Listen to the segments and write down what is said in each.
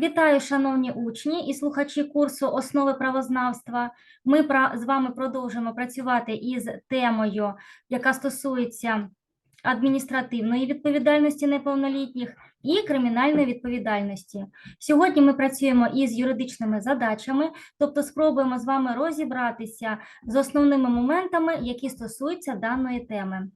Вітаю, шановні учні і слухачі курсу Основи правознавства. Ми з вами продовжимо працювати із темою, яка стосується адміністративної відповідальності неповнолітніх і кримінальної відповідальності. Сьогодні ми працюємо із юридичними задачами, тобто спробуємо з вами розібратися з основними моментами, які стосуються даної теми.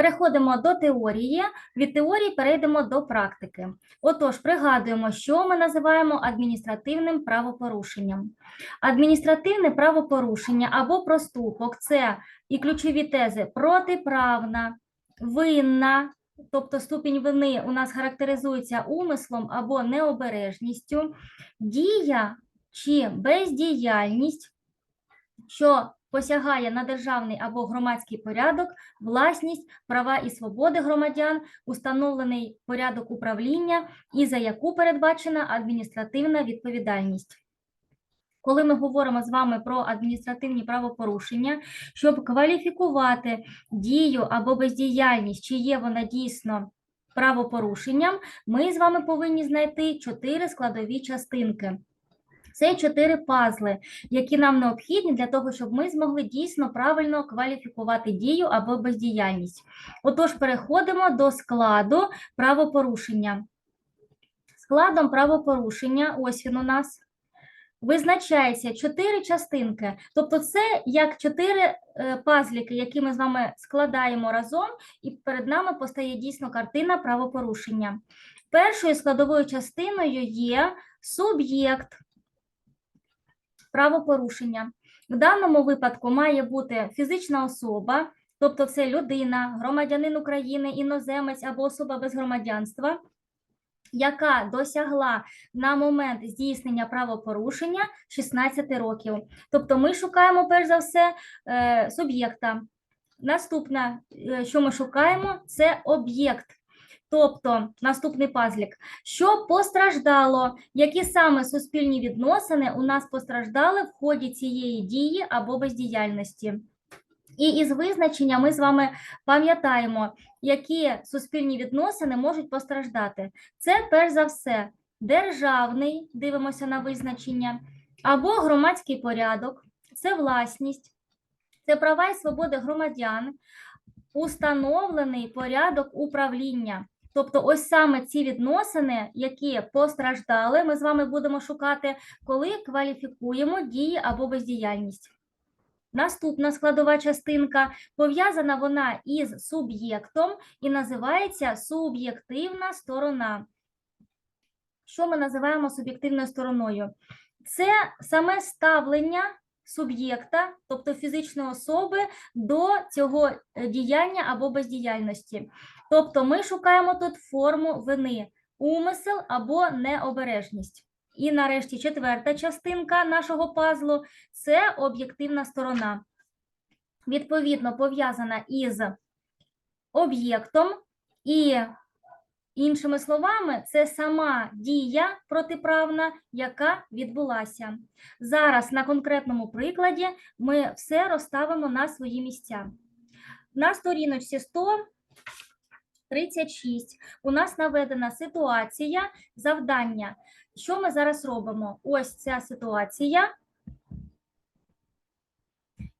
Переходимо до теорії. Від теорії перейдемо до практики. Отож, пригадуємо, що ми називаємо адміністративним правопорушенням. Адміністративне правопорушення або проступок це і ключові тези протиправна, винна, тобто ступінь вини у нас характеризується умислом або необережністю, дія чи бездіяльність, що посягає на державний або громадський порядок, власність, права і свободи громадян, установлений порядок управління і за яку передбачена адміністративна відповідальність. Коли ми говоримо з вами про адміністративні правопорушення, щоб кваліфікувати дію або бездіяльність, чи є вона дійсно правопорушенням, ми з вами повинні знайти чотири складові частинки. Це чотири пазли, які нам необхідні для того, щоб ми змогли дійсно правильно кваліфікувати дію або бездіяльність. Отож, переходимо до складу правопорушення. Складом правопорушення, ось він у нас, визначається чотири частинки. Тобто, це як чотири е, пазліки, які ми з вами складаємо разом, і перед нами постає дійсно картина правопорушення. Першою складовою частиною є суб'єкт правопорушення. В даному випадку має бути фізична особа, тобто це людина, громадянин України, іноземець або особа без громадянства, яка досягла на момент здійснення правопорушення 16 років. Тобто ми шукаємо перш за все е, суб'єкта. Наступне, що ми шукаємо, це об'єкт. Тобто наступний пазлік, що постраждало, які саме суспільні відносини у нас постраждали в ході цієї дії або бездіяльності. І із визначення ми з вами пам'ятаємо, які суспільні відносини можуть постраждати. Це перш за все державний, дивимося на визначення, або громадський порядок, це власність, це права і свободи громадян, установлений порядок управління. Тобто, ось саме ці відносини, які постраждали, ми з вами будемо шукати, коли кваліфікуємо дії або бездіяльність. Наступна складова частинка пов'язана вона із суб'єктом і називається суб'єктивна сторона. Що ми називаємо суб'єктивною стороною? Це саме ставлення суб'єкта, тобто фізичної особи, до цього е, діяння або бездіяльності. Тобто ми шукаємо тут форму вини, умисел або необережність. І нарешті четверта частинка нашого пазлу це об'єктивна сторона. Відповідно, пов'язана із об'єктом, і, іншими словами, це сама дія протиправна, яка відбулася. Зараз на конкретному прикладі ми все розставимо на свої місця. На сторіночці 100 36 у нас наведена ситуація завдання. Що ми зараз робимо? Ось ця ситуація.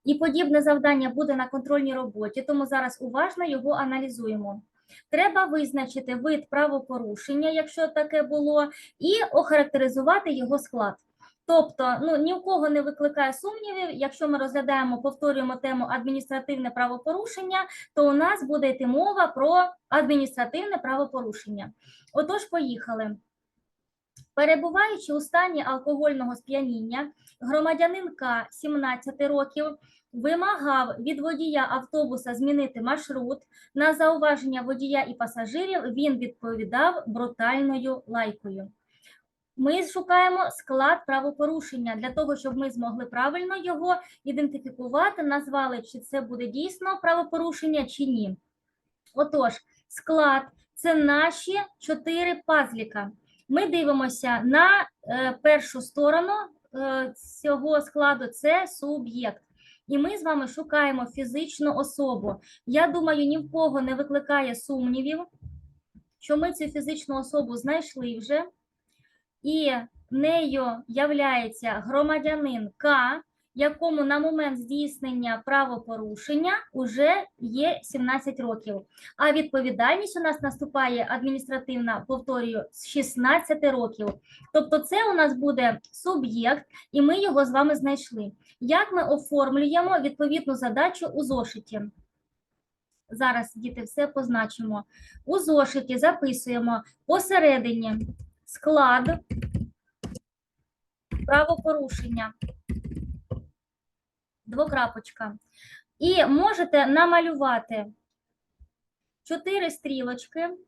І подібне завдання буде на контрольній роботі, тому зараз уважно його аналізуємо. Треба визначити вид правопорушення, якщо таке було, і охарактеризувати його склад. Тобто, ну ні у кого не викликає сумнівів, якщо ми розглядаємо, повторюємо тему адміністративне правопорушення, то у нас буде йти мова про адміністративне правопорушення. Отож, поїхали. Перебуваючи у стані алкогольного сп'яніння, громадянин К 17 років вимагав від водія автобуса змінити маршрут. На зауваження водія і пасажирів він відповідав брутальною лайкою. Ми шукаємо склад правопорушення для того, щоб ми змогли правильно його ідентифікувати, назвали, чи це буде дійсно правопорушення, чи ні. Отож, склад це наші чотири пазліка. Ми дивимося на е, першу сторону е, цього складу це суб'єкт. І ми з вами шукаємо фізичну особу. Я думаю, ні в кого не викликає сумнівів, що ми цю фізичну особу знайшли вже. І нею являється громадянин К, якому на момент здійснення правопорушення вже є 17 років. А відповідальність у нас наступає адміністративна, повторюю, з 16 років. Тобто, це у нас буде суб'єкт, і ми його з вами знайшли. Як ми оформлюємо відповідну задачу у зошиті? Зараз, діти, все позначимо. У зошиті записуємо посередині склад правопорушення. Двокрапочка. І можете намалювати чотири стрілочки,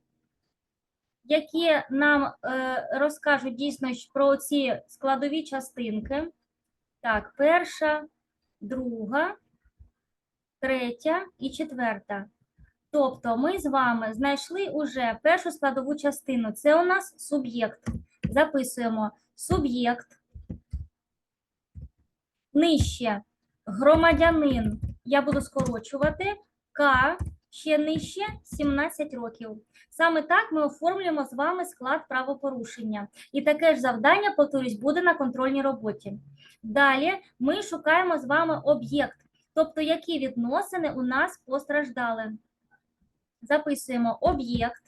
які нам е, розкажуть дійсно про ці складові частинки. Так, перша, друга, третя і четверта. Тобто ми з вами знайшли уже першу складову частину. Це у нас суб'єкт. Записуємо суб'єкт. Нижче громадянин. Я буду скорочувати. К ще нижче 17 років. Саме так ми оформлюємо з вами склад правопорушення. І таке ж завдання, повторюсь, буде на контрольній роботі. Далі ми шукаємо з вами об'єкт, тобто які відносини у нас постраждали. Записуємо об'єкт.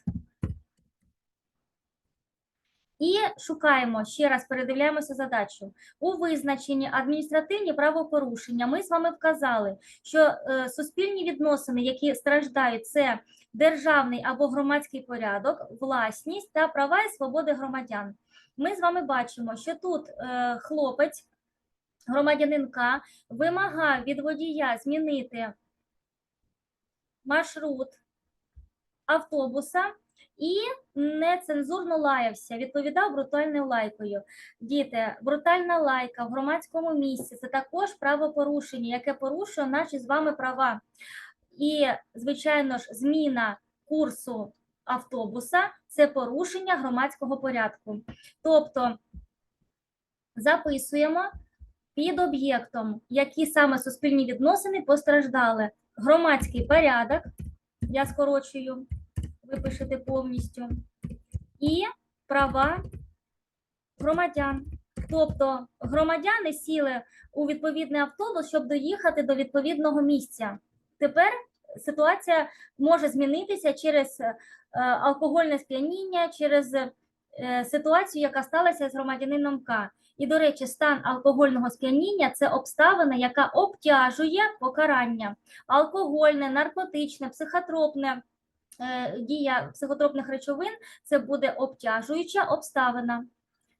І шукаємо, ще раз передивляємося задачу. У визначенні адміністративні правопорушення ми з вами вказали, що е, суспільні відносини, які страждають, це державний або громадський порядок, власність та права і свободи громадян. Ми з вами бачимо, що тут е, хлопець, громадянин К, вимагав від водія змінити маршрут автобуса і нецензурно лаявся, відповідав брутальною лайкою. Діти, брутальна лайка в громадському місці це також правопорушення, яке порушує наші з вами права. І, звичайно ж, зміна курсу автобуса це порушення громадського порядку. Тобто записуємо під об'єктом, які саме суспільні відносини постраждали. Громадський порядок, я скорочую, ви пишете повністю, і права громадян. Тобто громадяни сіли у відповідний автобус, щоб доїхати до відповідного місця. Тепер ситуація може змінитися через е, алкогольне сп'яніння, через ситуацію, яка сталася з громадянином К. І, до речі, стан алкогольного сп'яніння це обставина, яка обтяжує покарання. Алкогольне, наркотичне, психотропне е, дія психотропних речовин це буде обтяжуюча обставина.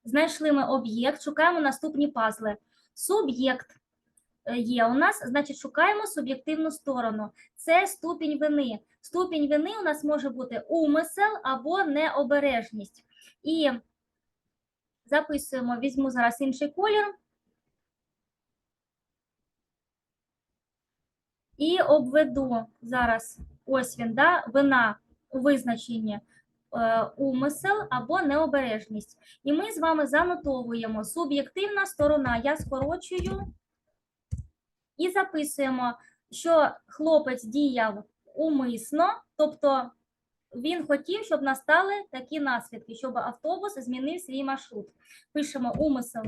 Знайшли ми об'єкт, шукаємо наступні пазли. Суб'єкт е, є у нас, значить, шукаємо суб'єктивну сторону. Це ступінь вини. Ступінь вини у нас може бути умисел або необережність. І записуємо, візьму зараз інший колір. І обведу зараз, ось він, да, вина у визначенні е, умисел або необережність. І ми з вами занотовуємо суб'єктивна сторона. Я скорочую і записуємо, що хлопець діяв умисно, тобто він хотів, щоб настали такі наслідки, щоб автобус змінив свій маршрут. Пишемо умисел.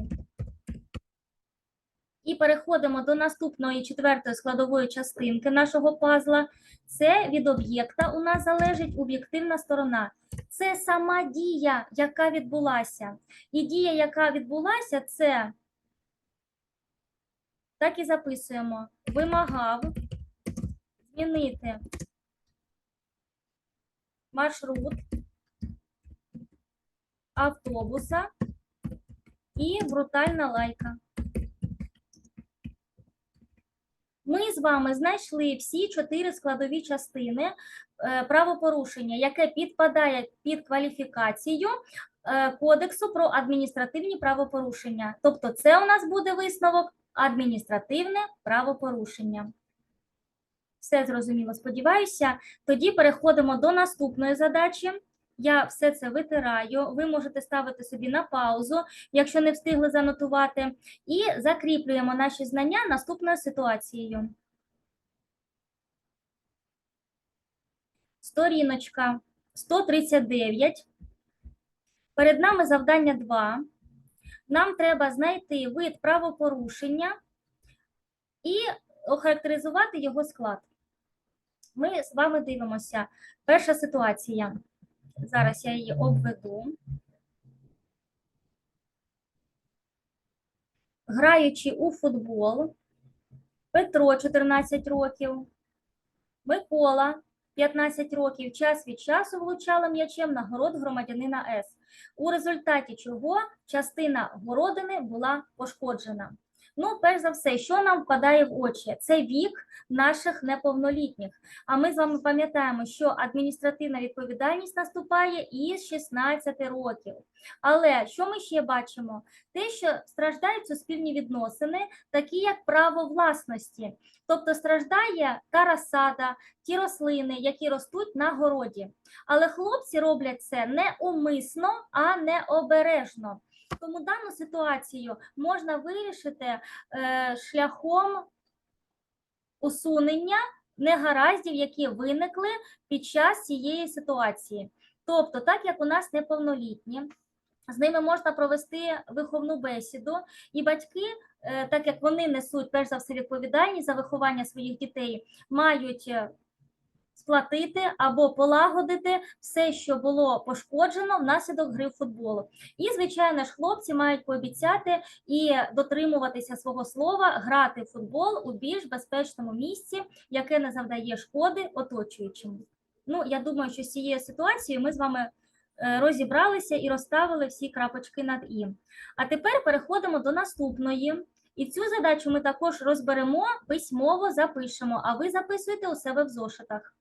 І переходимо до наступної четвертої складової частинки нашого пазла. Це від об'єкта у нас залежить об'єктивна сторона. Це сама дія, яка відбулася. І дія, яка відбулася, це так і записуємо. Вимагав змінити маршрут автобуса і брутальна лайка. Ми з вами знайшли всі чотири складові частини е, правопорушення, яке підпадає під кваліфікацію е, Кодексу про адміністративні правопорушення. Тобто, це у нас буде висновок адміністративне правопорушення. Все зрозуміло, сподіваюся. Тоді переходимо до наступної задачі. Я все це витираю. Ви можете ставити собі на паузу, якщо не встигли занотувати, і закріплюємо наші знання наступною ситуацією. Сторіночка 139. Перед нами завдання 2. Нам треба знайти вид правопорушення і охарактеризувати його склад. Ми з вами дивимося. Перша ситуація. Зараз я її обведу. Граючи у футбол, Петро 14 років, Микола 15 років час від часу влучали м'ячем на город громадянина С, у результаті чого частина городини була пошкоджена. Ну, перш за все, що нам впадає в очі? Це вік наших неповнолітніх. А ми з вами пам'ятаємо, що адміністративна відповідальність наступає із 16 років. Але що ми ще бачимо? Те, що страждають суспільні відносини, такі як право власності, тобто страждає та розсада, ті рослини, які ростуть на городі. Але хлопці роблять це не умисно, а необережно. Тому дану ситуацію можна вирішити е, шляхом усунення негараздів, які виникли під час цієї ситуації. Тобто, так як у нас неповнолітні, з ними можна провести виховну бесіду, і батьки, е, так як вони несуть перш за все відповідальність за виховання своїх дітей, мають е, сплатити або полагодити все, що було пошкоджено внаслідок гри в футболу. І, звичайно ж, хлопці мають пообіцяти і дотримуватися свого слова, грати в футбол у більш безпечному місці, яке не завдає шкоди оточуючим. Ну, я думаю, що з цією ситуацією ми з вами е, розібралися і розставили всі крапочки над і. А тепер переходимо до наступної. І цю задачу ми також розберемо, письмово запишемо, а ви записуєте у себе в зошитах.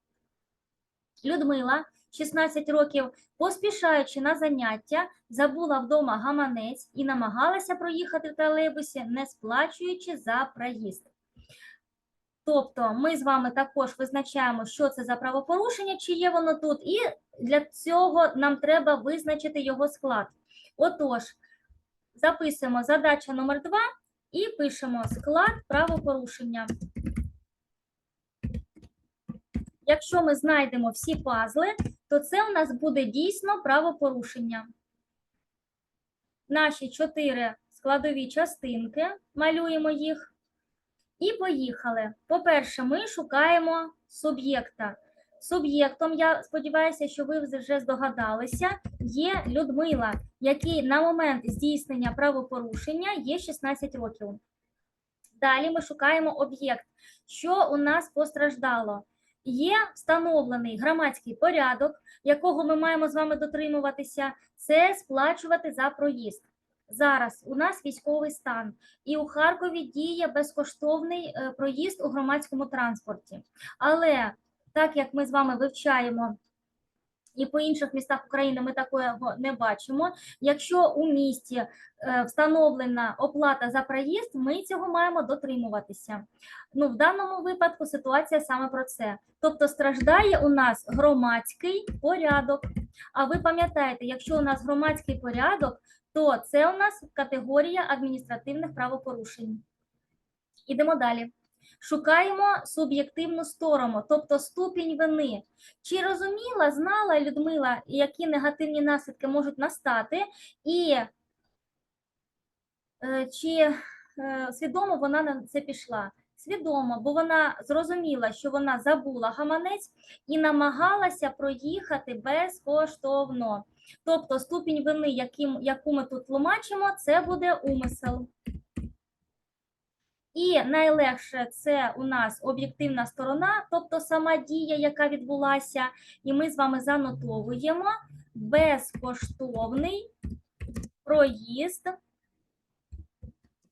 Людмила, 16 років, поспішаючи на заняття, забула вдома гаманець і намагалася проїхати в тролейбусі, не сплачуючи за проїзд. Тобто ми з вами також визначаємо, що це за правопорушення, чи є воно тут, і для цього нам треба визначити його склад. Отож, записуємо задача номер 2 і пишемо склад правопорушення. Якщо ми знайдемо всі пазли, то це у нас буде дійсно правопорушення. Наші чотири складові частинки, малюємо їх. І поїхали. По-перше, ми шукаємо суб'єкта. Суб'єктом, я сподіваюся, що ви вже здогадалися, є Людмила, який на момент здійснення правопорушення є 16 років. Далі ми шукаємо об'єкт, що у нас постраждало. Є встановлений громадський порядок, якого ми маємо з вами дотримуватися, це сплачувати за проїзд. Зараз у нас військовий стан, і у Харкові діє безкоштовний е, проїзд у громадському транспорті. Але так як ми з вами вивчаємо і по інших містах України ми такого не бачимо. Якщо у місті е, встановлена оплата за проїзд, ми цього маємо дотримуватися. Ну, в даному випадку ситуація саме про це. Тобто страждає у нас громадський порядок. А ви пам'ятаєте, якщо у нас громадський порядок, то це у нас категорія адміністративних правопорушень. Ідемо далі. Шукаємо суб'єктивну сторону, тобто ступінь вини. Чи розуміла, знала Людмила, які негативні наслідки можуть настати, і е, чи е, свідомо вона на це пішла? Свідомо, бо вона зрозуміла, що вона забула гаманець і намагалася проїхати безкоштовно. Тобто ступінь вини, яким, яку ми тут тлумачимо, це буде умисел. І найлегше це у нас об'єктивна сторона, тобто сама дія, яка відбулася, і ми з вами занотовуємо безкоштовний проїзд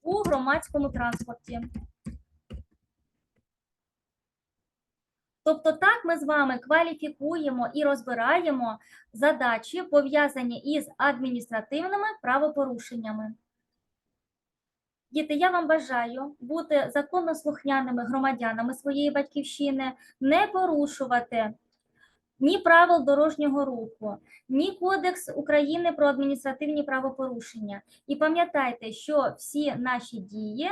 у громадському транспорті. Тобто, так ми з вами кваліфікуємо і розбираємо задачі, пов'язані із адміністративними правопорушеннями. Діти, я вам бажаю бути законослухняними громадянами своєї батьківщини, не порушувати ні правил дорожнього руху, ні Кодекс України про адміністративні правопорушення. І пам'ятайте, що всі наші дії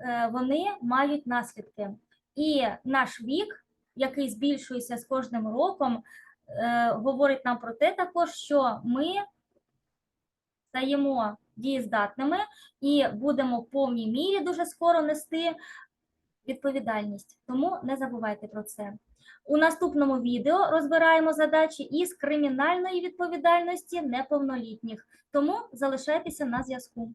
е, вони мають наслідки. І наш вік, який збільшується з кожним роком, е, говорить нам про те, також що ми стаємо дієздатними і будемо в повній мірі дуже скоро нести відповідальність. Тому не забувайте про це. У наступному відео розбираємо задачі із кримінальної відповідальності неповнолітніх. Тому залишайтеся на зв'язку.